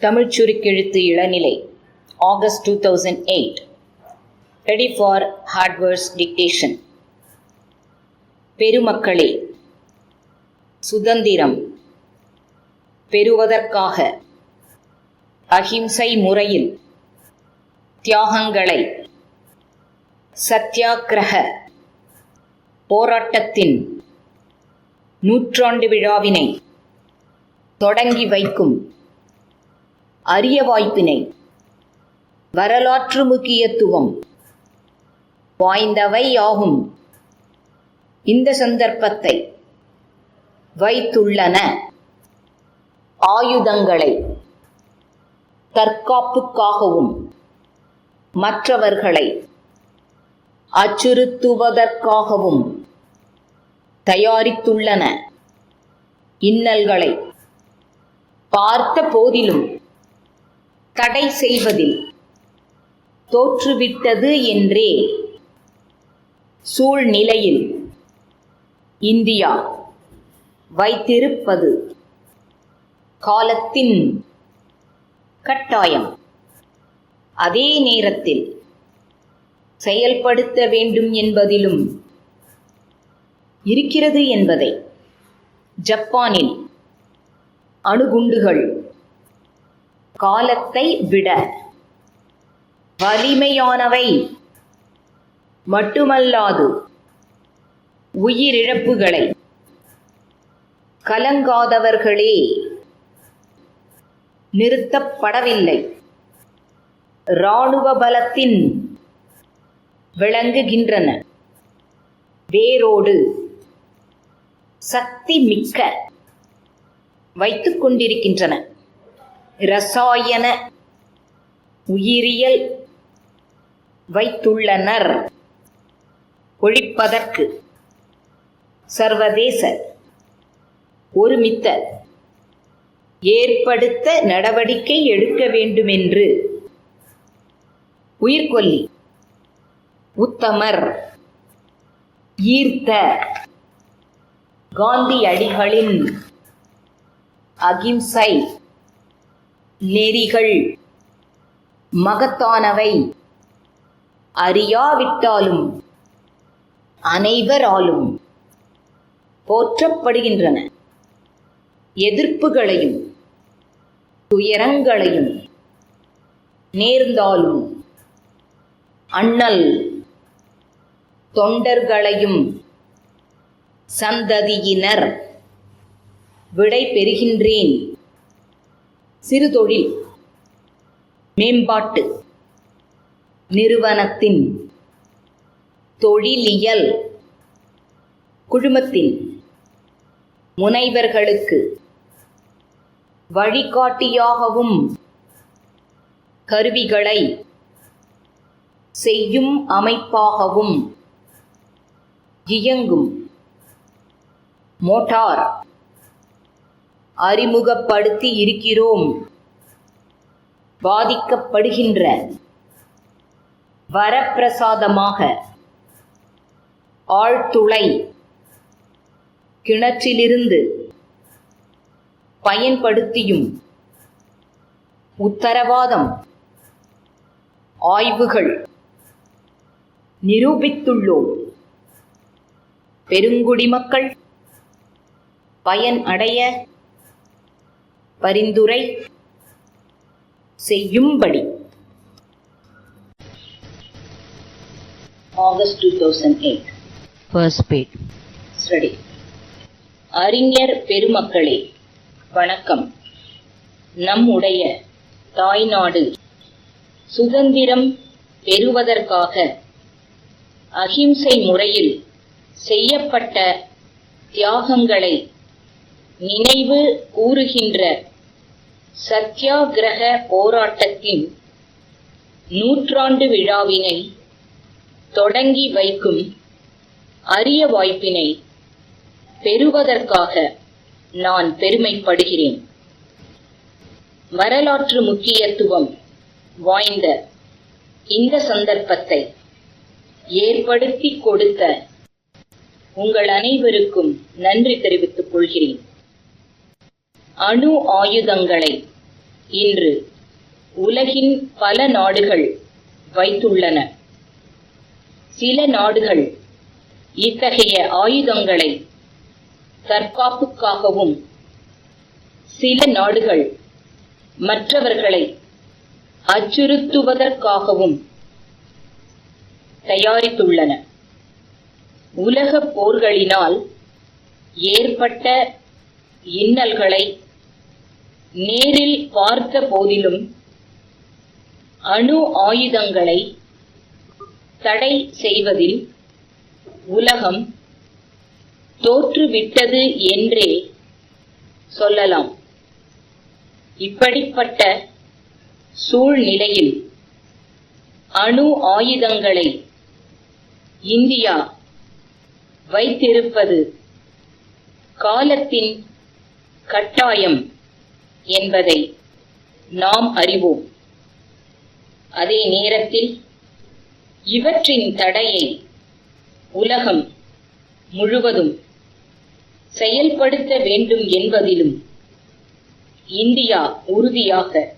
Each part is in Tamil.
தமிழ் சுருக்கெழுத்து இளநிலை August two thousand eight ready for hardwares dictation பெருமக்களே சுதந்திரம். பெறுவதற்காக அஹிம்சை முறையில் தியாகங்களை சத்தியாகிரக போராட்டத்தின் நூற்றாண்டு விழாவினை தொடங்கி வைக்கும் அரிய வாய்ப்பினை. வரலாற்று முக்கியத்துவம். வாய்ந்தவை ஆகும் இந்த சந்தர்ப்பத்தை வைத்துள்ளன. ஆயுதங்களை தற்காப்புக்காகவும் மற்றவர்களை அச்சுறுத்துவதற்காகவும் தயாரித்துள்ளன. இன்னல்களை பார்த்த போதிலும் தடை செய்வதில். தோற்றுவிட்டது என்றே. சூழ்நிலையில். இந்தியா வைத்திருப்பது. காலத்தின் கட்டாயம். அதே நேரத்தில் செயல்படுத்த வேண்டும் என்பதிலும் இருக்கிறது என்பதை ஜப்பானில் அணுகுண்டுகள் காலத்தை விட வலிமையானவை மட்டுமல்லாது உயிரிழப்புகளை கலங்காதவர்களே நிறுத்தப்படவில்லை. இராணுவ பலத்தின் விளங்குகின்றன. வேரோடு சக்தி மிக்க வைத்துக் கொண்டிருக்கின்றன. இரசாயன உயிரியல் வைத்துள்ளனர். ஒழிப்பதற்கு சர்வதேச ஒருமித்த ஏற்படுத்த நடவடிக்கை எடுக்க வேண்டுமென்று உயிர்கொல்லி உத்தமர் ஈர்த்த காந்தியடிகளின் அகிம்சை நெறிகள் மகத்தானவை. அறியாவிட்டாலும் அனைவராலும் போற்றப்படுகின்றன. எதிர்ப்புகளையும் துயரங்களையும் நேர்ந்தாலும் அண்ணல் தொண்டர்களையும் சந்ததியினர் விடை பெறுகின்றேன். சிறுதொழில் மேம்பாட்டு. நிறுவனத்தின். தொழிலியல். குழுமத்தின். முனைவர்களுக்கு. வழிகாட்டியாகவும். கருவிகளை. செய்யும் அமைப்பாகவும். இயங்கும். மோட்டார். அறிமுகப்படுத்தி இருக்கிறோம். பாதிக்கப்படுகின்ற வரப்பிரசாதமாக ஆழ்துளை கிணற்றிலிருந்து பயன்படுத்தியும் உத்தரவாதம் ஆய்வுகள் நிரூபித்துள்ளோம். பெருங்குடி மக்கள் பயன் அடைய பரிந்துரை செய்யும்படி. August two thousand eight. Study அறிஞர் பெருமக்களே வணக்கம். நம்முடைய தாய்நாடு சுதந்திரம் பெறுவதற்காக அகிம்சை முறையில் செய்யப்பட்ட தியாகங்களை நினைவு கூறுகின்ற சத்தியாகிரக போராட்டத்தின் நூற்றாண்டு விழாவினை தொடங்கி வைக்கும் அரிய வாய்ப்பினை பெறுவதற்காக நான் பெருமைப்படுகிறேன். வரலாற்று முக்கியத்துவம் வாய்ந்த இந்த சந்தர்ப்பத்தை ஏற்படுத்தி கொடுத்த உங்கள் அனைவருக்கும் நன்றி தெரிவித்துக் கொள்கிறேன். அணு ஆயுதங்களை இன்று உலகின் பல நாடுகள் வைத்துள்ளன. சில நாடுகள் இத்தகைய ஆயுதங்களை தற்காப்புக்காகவும் சில நாடுகள் மற்றவர்களை அச்சுறுத்துவதற்காகவும் தயாரித்துள்ளன. உலகப் போர்களினால் ஏற்பட்ட இன்னல்களை நேரில் பார்த்த போதிலும் அணு ஆயுதங்களை தடை செய்வதில் உலகம் தோற்றுவிட்டது என்றே சொல்லலாம். இப்படிப்பட்ட சூழ்நிலையில் அணு ஆயுதங்களை இந்தியா வைத்திருப்பது காலத்தின் கட்டாயம். என்பதை நாம் அறிவோம். அதே நேரத்தில் இவற்றின் தடையை உலகம் முழுவதும் செயல்படுத்த வேண்டும் என்பதிலும் இந்தியா உறுதியாக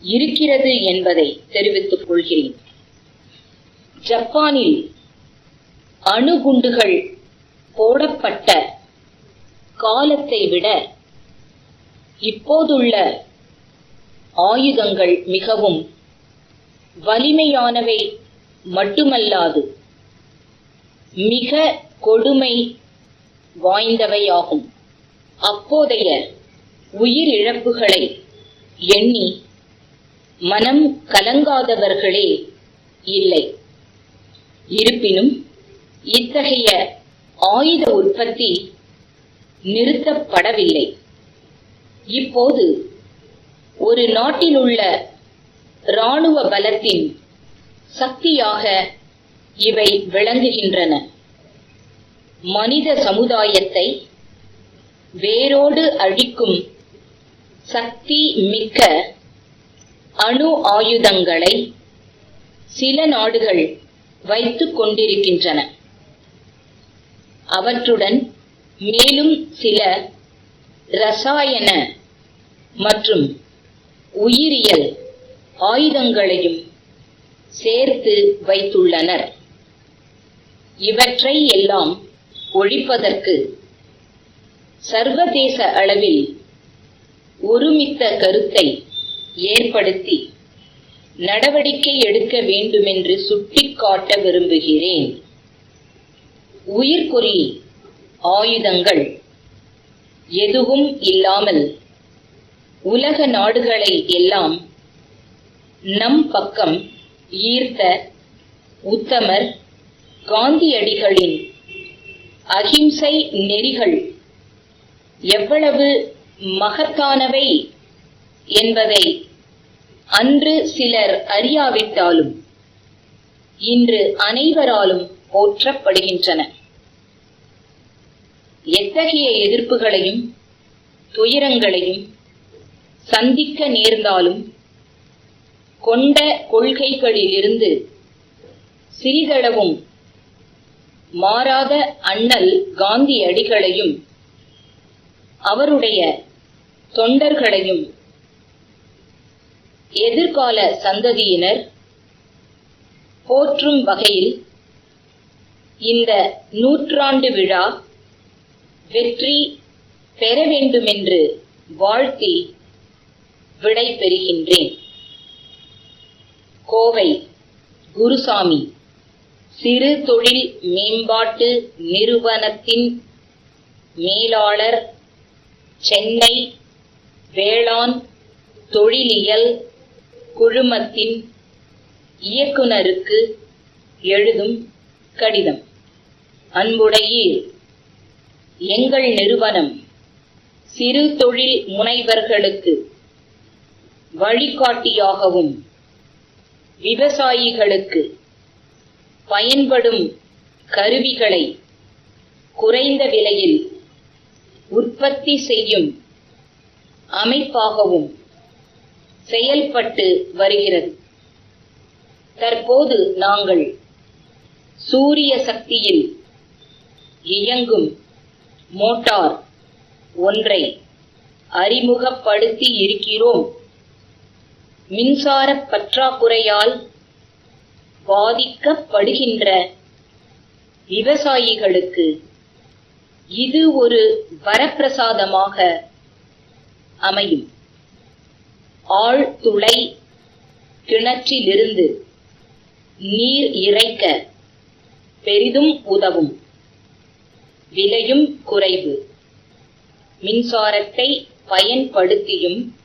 இருக்கிறது என்பதை தெரிவித்துக் கொள்கிறேன். ஜப்பானில் அணுகுண்டுகள் போடப்பட்ட காலத்தை விட இப்போதுள்ள ஆயுதங்கள் மிகவும் வலிமையானவை மட்டுமல்லாது மிக கொடுமை வாய்ந்தவையாகும். அப்போதைய உயிரிழப்புகளை எண்ணி மனம் கலங்காதவர்களே இல்லை. இருப்பினும் இத்தகைய ஆயுத உற்பத்தி நிறுத்தப்படவில்லை. இப்போது ஒரு நாட்டிலுள்ள இராணுவ பலத்தின் சக்தியாக இவை விளங்குகின்றன. மனித சமுதாயத்தை வேரோடு அழிக்கும் சக்தி மிக்க அணு ஆயுதங்களை சில நாடுகள் வைத்துக் கொண்டிருக்கின்றன. அவற்றுடன் மேலும் சில ரசாயன மற்றும் உயிரியல் ஆயுதங்களையும் சேர்த்து வைத்துள்ளனர். இவற்றை எல்லாம் ஒழிப்பதற்கு சர்வதேச அளவில் ஒருமித்த கருத்தை ஏற்படுத்தி நடவடிக்கை எடுக்க வேண்டுமென்று சுட்டிக்காட்ட விரும்புகிறேன். உயிர்கொல்லி ஆயுதங்கள் எதுவும் இல்லாமல் உலக நாடுகளை எல்லாம் நம் பக்கம் ஈர்த்த உத்தமர் காந்தியடிகளின் அகிம்சை நெறிகள் எவ்வளவு மகத்தானவை என்பதை அன்று சிலர் அறியாவிட்டாலும் இன்று அனைவராலும் போற்றப்படுகின்றன. எத்தகைய எதிர்ப்புகளையும் துயரங்களையும் சந்திக்க நேர்ந்தாலும் கொண்ட கொள்கைகளிலிருந்து சிறிதளவும் மாறாத அண்ணல் காந்தியடிகளையும் அவருடைய தொண்டர்களையும் எதிர்கால சந்ததியினர் போற்றும் வகையில் இந்த நூற்றாண்டு விழா வெற்றி பெற வேண்டுமென்று வாழ்த்தி விடை பெறுகின்றேன். கோவை குருசாமி சிறு தொழில் மேம்பாட்டு நிறுவனத்தின் மேலாளர் சென்னை வேளாண் தொழிலியல் குழுமத்தின் இயக்குனருக்கு எழுதும் கடிதம். அன்புடையீர் எங்கள் நிறுவனம் சிறு தொழில் முனைவர்களுக்கு வழிகாட்டியாகவும் விவசாயிகளுக்கு பயன்படும் கருவிகளை குறைந்த விலையில் உற்பத்தி செய்யும் அமைப்பாகவும் செயல்பட்டு வருகிறது. தற்போது நாங்கள் சூரிய சக்தியில் இயங்கும் மோட்டார் ஒன்றை அறிமுகப்படுத்தி இருக்கிறோம். மின்சார பற்றாக்குறையால் பாதிக்கப்படுகின்ற விவசாயிகளுக்கு இது ஒரு வரப்பிரசாதமாக அமையும். ஆழ்துளை கிணற்றிலிருந்து நீர் இறைக்க பெரிதும் உதவும். விலையும் குறைவு. மின்சாரத்தை பயன்படுத்தியும்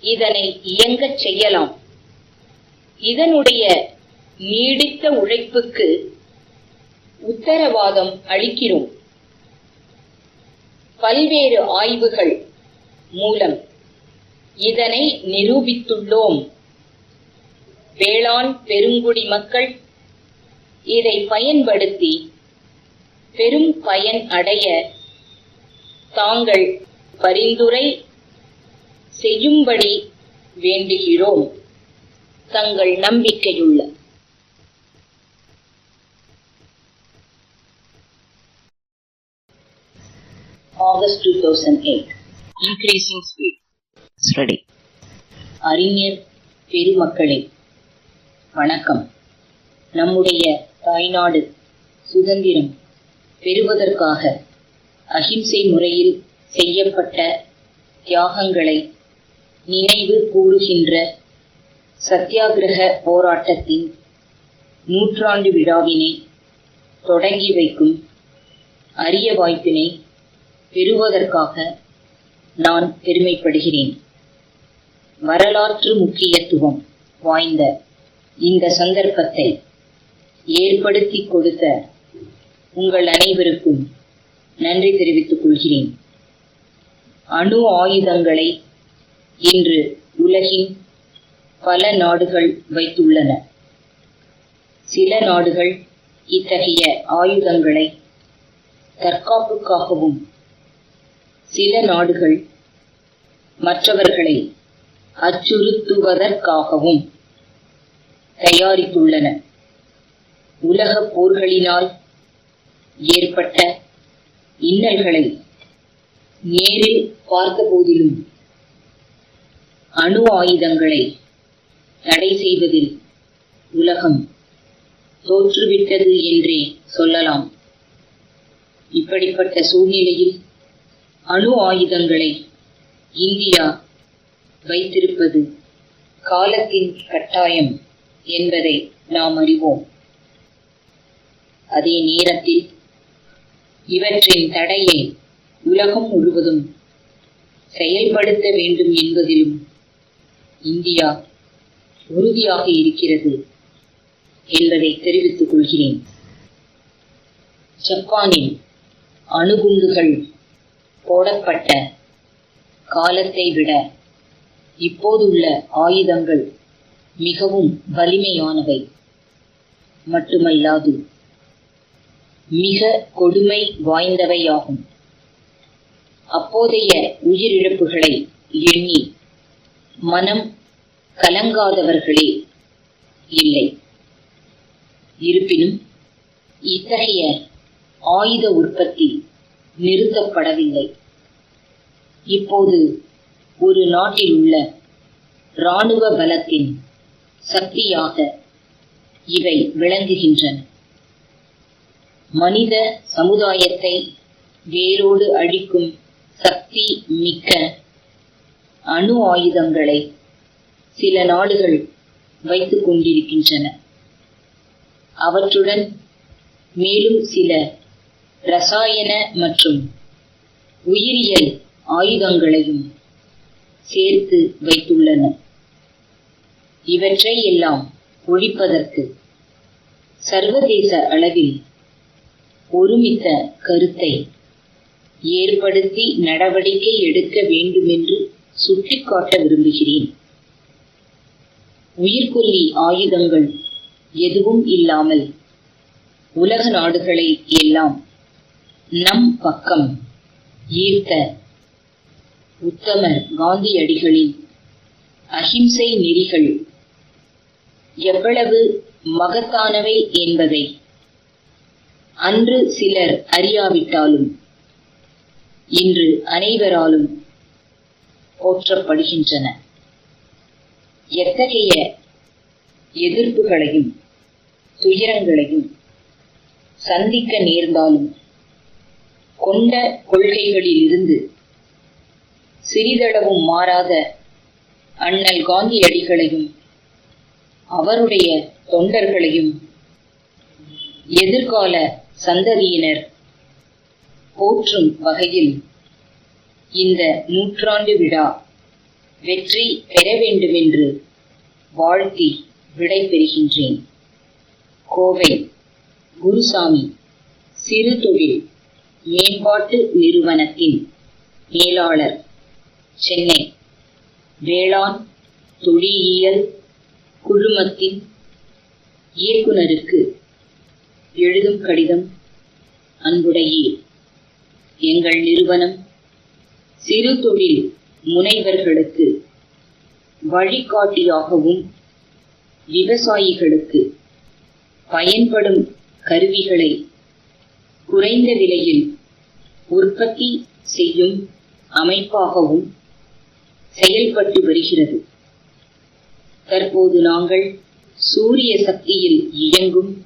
இதனை இயங்கச் செய்யலாம். இதனுடைய நீடித்த உழைப்புக்கு உத்தரவாதம் அளிக்கிறோம். பல்வேறு ஆய்வுகள் மூலம் இதனை நிரூபித்துள்ளோம். வேளாண் பெருங்குடி மக்கள் இதை பயன்படுத்தி பெரும் பயன் அடைய தாங்கள் பரிந்துரை செய்யும்படி வேண்டுகிறோம். தங்கள் நம்பிக்கையுள்ள. Thousand eight increasing speed ready அறிஞர் பெருமக்களே வணக்கம். நம்முடைய தாய்நாடு சுதந்திரம் பெறுவதற்காக அகிம்சை முறையில் செய்யப்பட்ட தியாகங்களை நினைவு கூறுகின்ற சத்தியாகிரக போராட்டத்தின் நூற்றாண்டு விழாவினை தொடங்கி வைக்கும் அரிய வாய்ப்பினை பெறுவதற்காக நான் பெருமைப்படுகிறேன். வரலாற்று முக்கியத்துவம் வாய்ந்த இந்த சந்தர்ப்பத்தை ஏற்படுத்தி கொடுத்த உங்கள் அனைவருக்கும் நன்றி தெரிவித்துக் கொள்கிறேன். அணு ஆயுதங்களை இன்று உலகின் பல நாடுகள் வைத்துள்ளன. சில நாடுகள் இத்தகைய ஆயுதங்களை தற்காப்புக்காகவும் சில நாடுகள் மற்றவர்களை அச்சுறுத்துவதற்காகவும் தயாரித்துள்ளன. உலக போர்களினால் ஏற்பட்ட இன்னல்களை நேரில் பார்த்தபோதிலும் அணு ஆயுதங்களை தடை செய்வதில் உலகம் தோற்றுவிட்டது என்றே சொல்லலாம். இப்படிப்பட்ட சூழ்நிலையில் அணு ஆயுதங்களை இந்தியா வைத்திருப்பது காலத்தின் கட்டாயம் என்பதை நாம் அறிவோம். அதே நேரத்தில் இவற்றின் தடையை உலகம் முழுவதும் செயல்படுத்த வேண்டும் என்பதிலும் இந்தியா உறுதியாக இருக்கிறது என்பதை தெரிவித்துக் கொள்கிறேன். ஜப்பானில் அணுகுண்டுகள் போடப்பட்ட காலத்தை விட இப்போதுள்ள ஆயுதங்கள் மிகவும் வலிமையானவை. மட்டுமல்லாது மிக கொடுமை வாய்ந்தவையாகும். அப்போதைய உயிரிழப்புகளை எண்ணி மனம் கலங்காதவர்களே இல்லை. இருப்பினும் இத்தகைய ஆயுத உற்பத்தி நிறுத்தப்படவில்லை. இப்போது ஒரு நாட்டில் உள்ள இராணுவ பலத்தின் சக்தியாக இவை விளங்குகின்றன. மனித சமுதாயத்தை வேரோடு அழிக்கும் சக்தி மிக்க அணு ஆயுதங்களை சில நாடுகள் வைத்துக் கொண்டிருக்கின்றன. அவற்றுடன் மேலும் சில ரசாயன மற்றும் உயிரியல் ஆயுதங்களையும் சேர்த்து வைத்துள்ளன. இவற்றை எல்லாம் ஒழிப்பதற்கு சர்வதேச அளவில் ஒருமித்த கருத்தை ஏற்படுத்தி நடவடிக்கை எடுக்க வேண்டுமென்று சுட்டிக்காட்ட விரும்புகிறேன். உயிர்கொல்லி ஆயுதங்கள் எதுவும் இல்லாமல் உலக நாடுகளை எல்லாம் நம் பக்கம் ஈர்த்த உத்தமர் காந்தியடிகளின் அஹிம்சை நெறிகள் எவ்வளவு மகத்தானவை என்பதை அன்று சிலர் அறியாவிட்டாலும் இன்று அனைவராலும் போற்றப்படுகின்றன. எத்தகைய எதிர்ப்புகளையும் துயரங்களையும் சந்திக்க நேர்ந்தாலும் கொண்ட கொள்கைகளிலிருந்து சிறிதளவும் மாறாத அண்ணல் காந்தியடிகளையும் அவருடைய தொண்டர்களையும் எதிர்கால சந்ததியினர் போற்றும் வகையில் இந்த நூற்றாண்டு விழா வெற்றி பெற வேண்டுமென்று வாழ்த்தி விடைபெறுகின்றேன் கோவை குருசாமி சிறு தொழில் மேம்பாட்டு நிறுவனத்தின் மேலாளர் சென்னை வேளாண் தொழிலியல் குழுமத்தின் இயக்குனருக்கு எழுதும் கடிதம் அன்புடையே. எங்கள் நிறுவனம் சிறு தொழில் முனைவர்களுக்கு வழிகாட்டியாகவும் விவசாயிகளுக்கு பயன்படும் கருவிகளை குறைந்த விலையில் உற்பத்தி செய்யும் அமைப்பாகவும் செயல்பட்டு வருகிறது. தற்போது நாங்கள் சூரிய சக்தியில் இயங்கும்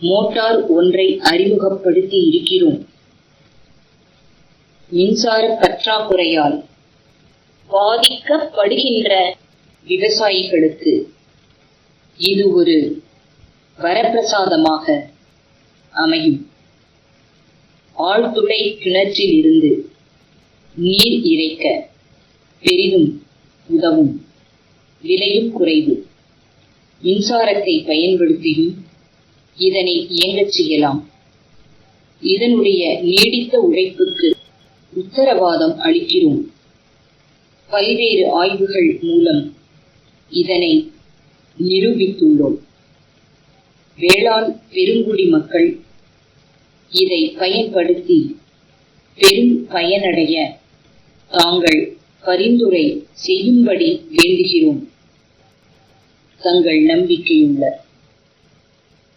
மோட்டார் ஒன்றை அறிமுகப்படுத்தி இருக்கிறோம். மின்சார பற்றாக்குறையால் பாதிக்கப்படுகின்ற விவசாயிகளுக்கு இது ஒரு வரப்பிரசாதமாக அமையும். ஆழ்துளை கிணற்றில் இருந்து நீர் இறைக்க பெரிதும் உதவும். விலையும் குறைவு. மின்சாரத்தை பயன்படுத்தியும் இதனை இயங்கச் செய்யலாம். இதனுடைய நீடித்த உழைப்புக்கு உத்தரவாதம் அளிக்கிறோம். பல்வேறு ஆய்வுகள் மூலம் இதனை நிரூபித்துள்ளோம். வேளாண் பெருங்குடி மக்கள் இதை பயன்படுத்தி பெரும் பயனடைய தாங்கள் பரிந்துரை செய்யும்படி வேண்டுகிறோம். தங்கள் நம்பிக்கையுள்ள